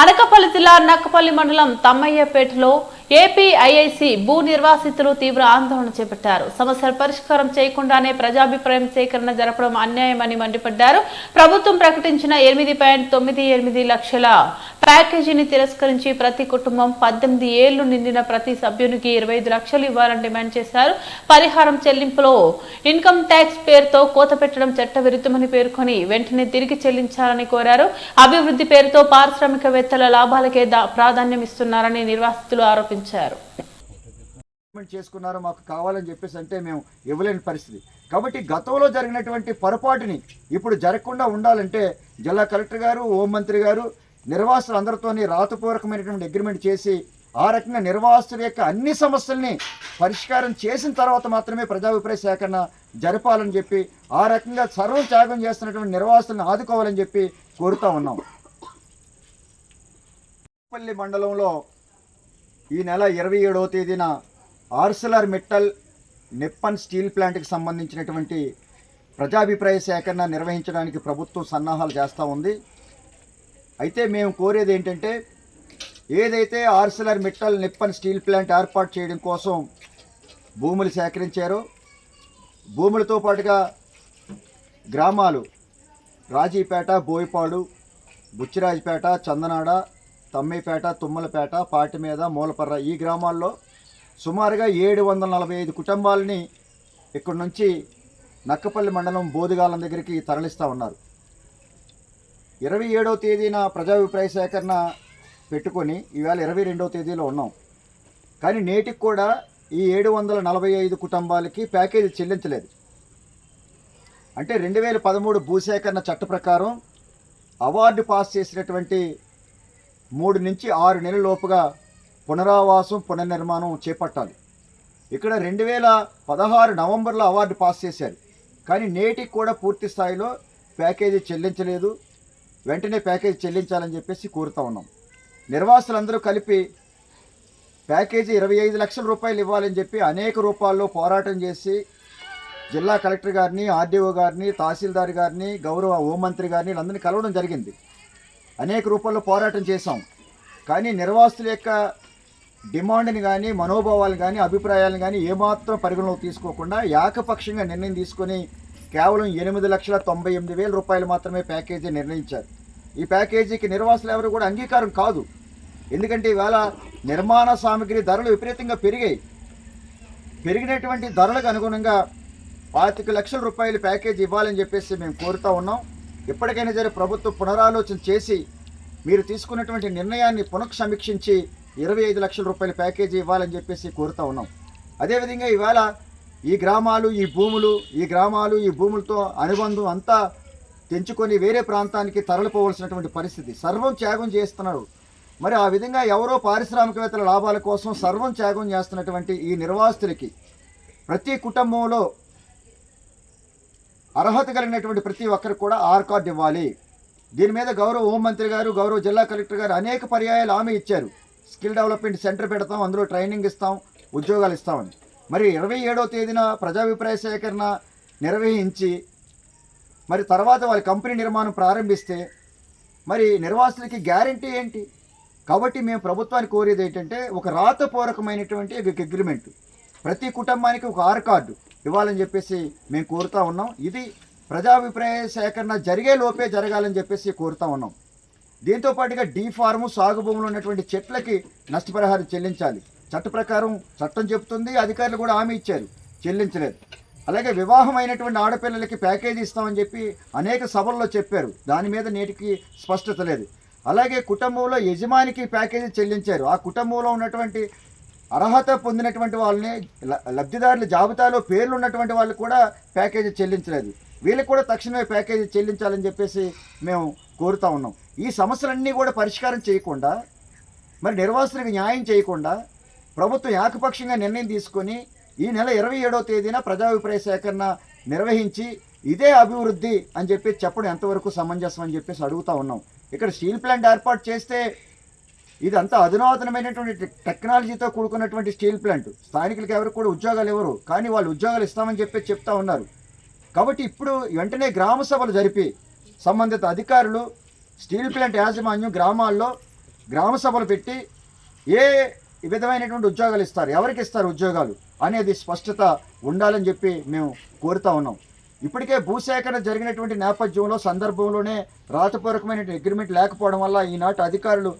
అనకపల్లి జిల్లా నక్కపల్లి మండలం తమ్మయ్యపేటలో ఏపీఐఐసి భూ నిర్వాసితులు తీవ్ర ఆందోళన చేపట్టారు. సమస్యల పరిష్కారం చేయకుండానే ప్రజాభిప్రాయం సేకరణ జరపడం అన్యాయమని మండిపడ్డారు. ప్రభుత్వం ప్రకటించిన ఎనిమిది పాయింట్ తొమ్మిది ఎనిమిది లక్షల ప్యాకేజీని తిరస్కరించి ప్రతి కుటుంబం పద్దెనిమిది ఏళ్ళు నిండిన ప్రతి సభ్యునికి ఇరవై ఐదు లక్షలు ఇవ్వాలని డిమాండ్ చేశారు. పరిహారం చెల్లింపులో ఇన్కమ్ ట్యాక్స్ పేరుతో కోత పెట్టడం చట్టవిరుద్ధమని పేర్కొని వెంటనే తిరిగి చెల్లించాలని కోరారు. అభివృద్ధి పేరుతో పారిశ్రామికవేత్తల లాభాలకే దా- ప్రాధాన్యం ఇస్తున్నారని నిర్వాసితులు ఆరోపించారు. చేసుకున్నారు మాకు కావాలని చెప్పేసి అంటే మేము ఇవ్వలేని పరిస్థితి. కాబట్టి గతంలో జరిగినటువంటి పొరపాటుని ఇప్పుడు జరగకుండా ఉండాలంటే జిల్లా కలెక్టర్ గారు హోంమంత్రి గారు నిర్వాసులు అందరితోని రాతపూర్వకమైనటువంటి అగ్రిమెంట్ చేసి ఆ రకంగా నిర్వాసుల యొక్క అన్ని సమస్యల్ని పరిష్కారం చేసిన తర్వాత మాత్రమే ప్రజాభిప్రాయ సేకరణ జరపాలని చెప్పి ఆ రకంగా సర్వం త్యాగం చేస్తున్నటువంటి నిర్వాసులను ఆదుకోవాలని చెప్పి కోరుతా ఉన్నాం. పల్లి మండలంలో ఈ నెల ఇరవై ఏడవ తేదీన ఆర్సెలర్ మిట్టల్ నిప్పన్ స్టీల్ ప్లాంట్కి సంబంధించినటువంటి ప్రజాభిప్రాయ సేకరణ నిర్వహించడానికి ప్రభుత్వం సన్నాహాలు చేస్తూ ఉంది. అయితే మేము కోరేది ఏంటంటే ఏదైతే Arcelor Mittal Nippon steel plant ఏర్పాటు చేయడం కోసం భూములు సేకరించారో భూములతో పాటుగా గ్రామాలు రాజీపేట బోయిపాడు బుచ్చిరాజపేట చందనాడ తమ్మిపేట తుమ్మలపేట పాటిమీద మూలపర్ర ఈ గ్రామాల్లో సుమారుగా ఏడు వందల నలభై ఐదు కుటుంబాలని ఇక్కడి నుంచి నక్కపల్లి మండలం బోదిగాలం దగ్గరికి తరలిస్తూ ఉన్నారు. ఇరవై ఏడవ తేదీన ప్రజాభిప్రాయ సేకరణ పెట్టుకొని ఈవేళ ఇరవై రెండవ తేదీలో ఉన్నాం. కానీ నేటికి కూడా ఈ ఏడు వందల నలభై ఐదు కుటుంబాలకి ప్యాకేజీ చెల్లించలేదు. అంటే రెండు వేల పదమూడు భూసేకరణ చట్ట ప్రకారం అవార్డు పాస్ చేసినటువంటి మూడు నుంచి ఆరు నెలల లోపుగా పునరావాసం పునర్నిర్మాణం చేపట్టాలి. ఇక్కడ రెండు వేల పదహారు నవంబర్లో అవార్డు పాస్ చేశారు. కానీ నేటికి కూడా పూర్తి స్థాయిలో ప్యాకేజీ చెల్లించలేదు. వెంటనే ప్యాకేజీ చెల్లించాలని చెప్పేసి కోరుతా ఉన్నాం. నిర్వాసులందరూ కలిపి ప్యాకేజీ ఇరవై ఐదు లక్షల రూపాయలు ఇవ్వాలని చెప్పి అనేక రూపాల్లో పోరాటం చేసి జిల్లా కలెక్టర్ గారిని ఆర్డీఓ గారిని తహసీల్దార్ గారిని గౌరవ హోంమంత్రి గారిని వీళ్ళందరినీ కలవడం జరిగింది. అనేక రూపాల్లో పోరాటం చేశాం. కానీ నిర్వాసుల యొక్క డిమాండ్ని కానీ మనోభావాలు కానీ అభిప్రాయాలను కానీ ఏమాత్రం పరిగణలోకి తీసుకోకుండా ఏకపక్షంగా నిర్ణయం తీసుకొని కేవలం ఎనిమిది లక్షల తొంభై ఎనిమిది వేల రూపాయలు మాత్రమే ప్యాకేజీ నిర్ణయించారు. ఈ ప్యాకేజీకి నిర్వాసులు ఎవరు కూడా అంగీకారం కాదు. ఎందుకంటే ఇవాళ నిర్మాణ సామగ్రి ధరలు విపరీతంగా పెరిగాయి. పెరిగినటువంటి ధరలకు అనుగుణంగా పాతిక లక్షల రూపాయలు ప్యాకేజీ ఇవ్వాలని చెప్పేసి మేము కోరుతూ ఉన్నాం. ఎప్పటికైనా సరే ప్రభుత్వం పునరాలోచన చేసి మీరు తీసుకున్నటువంటి నిర్ణయాన్ని పునఃసమీక్షించి ఇరవై ఐదు లక్షల రూపాయల ప్యాకేజీ ఇవ్వాలని చెప్పేసి కోరుతూ ఉన్నాం. అదేవిధంగా ఇవాళ ఈ గ్రామాలు ఈ భూములు ఈ గ్రామాలు ఈ భూములతో అనుబంధం అంతా తెంచుకొని వేరే ప్రాంతానికి తరలిపోవలసినటువంటి పరిస్థితి. సర్వం త్యాగం చేస్తున్నారు. మరి ఆ విధంగా ఎవరో పారిశ్రామికవేత్తల లాభాల కోసం సర్వం త్యాగం చేస్తున్నటువంటి ఈ నిర్వాసితులకి ప్రతి కుటుంబంలో అర్హత కలిగినటువంటి ప్రతి ఒక్కరికి కూడా ఆర్ కార్డు ఇవ్వాలి. దీని మీద గౌరవ హోంమంత్రి గారు గౌరవ జిల్లా కలెక్టర్ గారు అనేక పర్యాయాలు హామీ ఇచ్చారు. స్కిల్ డెవలప్మెంట్ సెంటర్ పెడతాం అందులో ట్రైనింగ్ ఇస్తాం ఉద్యోగాలు ఇస్తామని. మరి ఇరవై ఏడవ తేదీన ప్రజాభిప్రాయ సేకరణ నిర్వహించి మరి తర్వాత వాళ్ళ కంపెనీ నిర్మాణం ప్రారంభిస్తే మరి నిర్వాసులకి గ్యారంటీ ఏంటి? కాబట్టి మేము ప్రభుత్వాన్ని కోరేది ఏంటంటే ఒక రాతపూర్వకమైనటువంటి ఒక అగ్రిమెంట్ ప్రతి కుటుంబానికి ఒక ఆర్ కార్డు ఇవ్వాలని చెప్పేసి మేము కోరుతా ఉన్నాం. ఇది ప్రజాభిప్రాయ సేకరణ జరిగే లోపే జరగాలని చెప్పేసి కోరుతా ఉన్నాం. దీంతో పాటుగా డీ ఫార్ము సాగు భూములు ఉన్నటువంటి చెట్లకి నష్టపరిహారం చెల్లించాలి. చట్ట ప్రకారం చట్టం చెబుతుంది అధికారులు కూడా హామీ ఇచ్చారు చెల్లించలేదు. అలాగే వివాహం అయినటువంటి ఆడపిల్లలకి ప్యాకేజీ ఇస్తామని చెప్పి అనేక సభల్లో చెప్పారు. దాని మీద నేటికి స్పష్టత లేదు. అలాగే కుటుంబంలో యజమానికి ప్యాకేజీ చెల్లించారు. ఆ కుటుంబంలో ఉన్నటువంటి అర్హత పొందినటువంటి వాళ్ళని ల- లబ్ధిదారుల జాబితాలో పేర్లు ఉన్నటువంటి వాళ్ళు కూడా ప్యాకేజీ చెల్లించలేదు. వీళ్ళకి కూడా తక్షణమే ప్యాకేజీ చెల్లించాలని చెప్పేసి మేము కోరుతా ఉన్నాం. ఈ సమస్యలన్నీ కూడా పరిష్కారం చేయకుండా మరి నిర్వాసులకు న్యాయం చేయకుండా ప్రభుత్వం ఏకపక్షంగా నిర్ణయం తీసుకొని ఈ నెల ఇరవై ఏడవ తేదీన ప్రజాభిప్రాయ సేకరణ నిర్వహించి ఇదే అభివృద్ధి అని చెప్పి చెప్పడం ఎంతవరకు సమంజసం అని చెప్పేసి అడుగుతూ ఉన్నాం. ఇక్కడ స్టీల్ ప్లాంట్ ఏర్పాటు చేస్తే ఇదంతా అధునాతనమైనటువంటి టెక్నాలజీతో కూడుకున్నటువంటి స్టీల్ ప్లాంట్. స్థానికులకు ఎవరు కూడా ఉద్యోగాలు ఇవ్వరు. కానీ వాళ్ళు ఉద్యోగాలు ఇస్తామని చెప్పి చెప్తా ఉన్నారు. కాబట్టి ఇప్పుడు వెంటనే గ్రామ సభలు జరిపి సంబంధిత అధికారులు స్టీల్ ప్లాంట్ యాజమాన్యం గ్రామాల్లో గ్రామ సభలు పెట్టి ఏ విధమైనటువంటి ఉద్యోగాలు ఇస్తారు. ఎవరికి ఇస్తారు ఉద్యోగాలు? అనేది స్పష్టత ఉండాలని చెప్పి మేము కోరుతా ఉన్నాం. ఇప్పటికే భూసేకరణ జరిగినటువంటి నేపథ్యంలో సందర్భంలోనే రాతపూర్వకమైన అగ్రిమెంట్ లేకపోవడం వల్ల ఈనాటి అధికారులు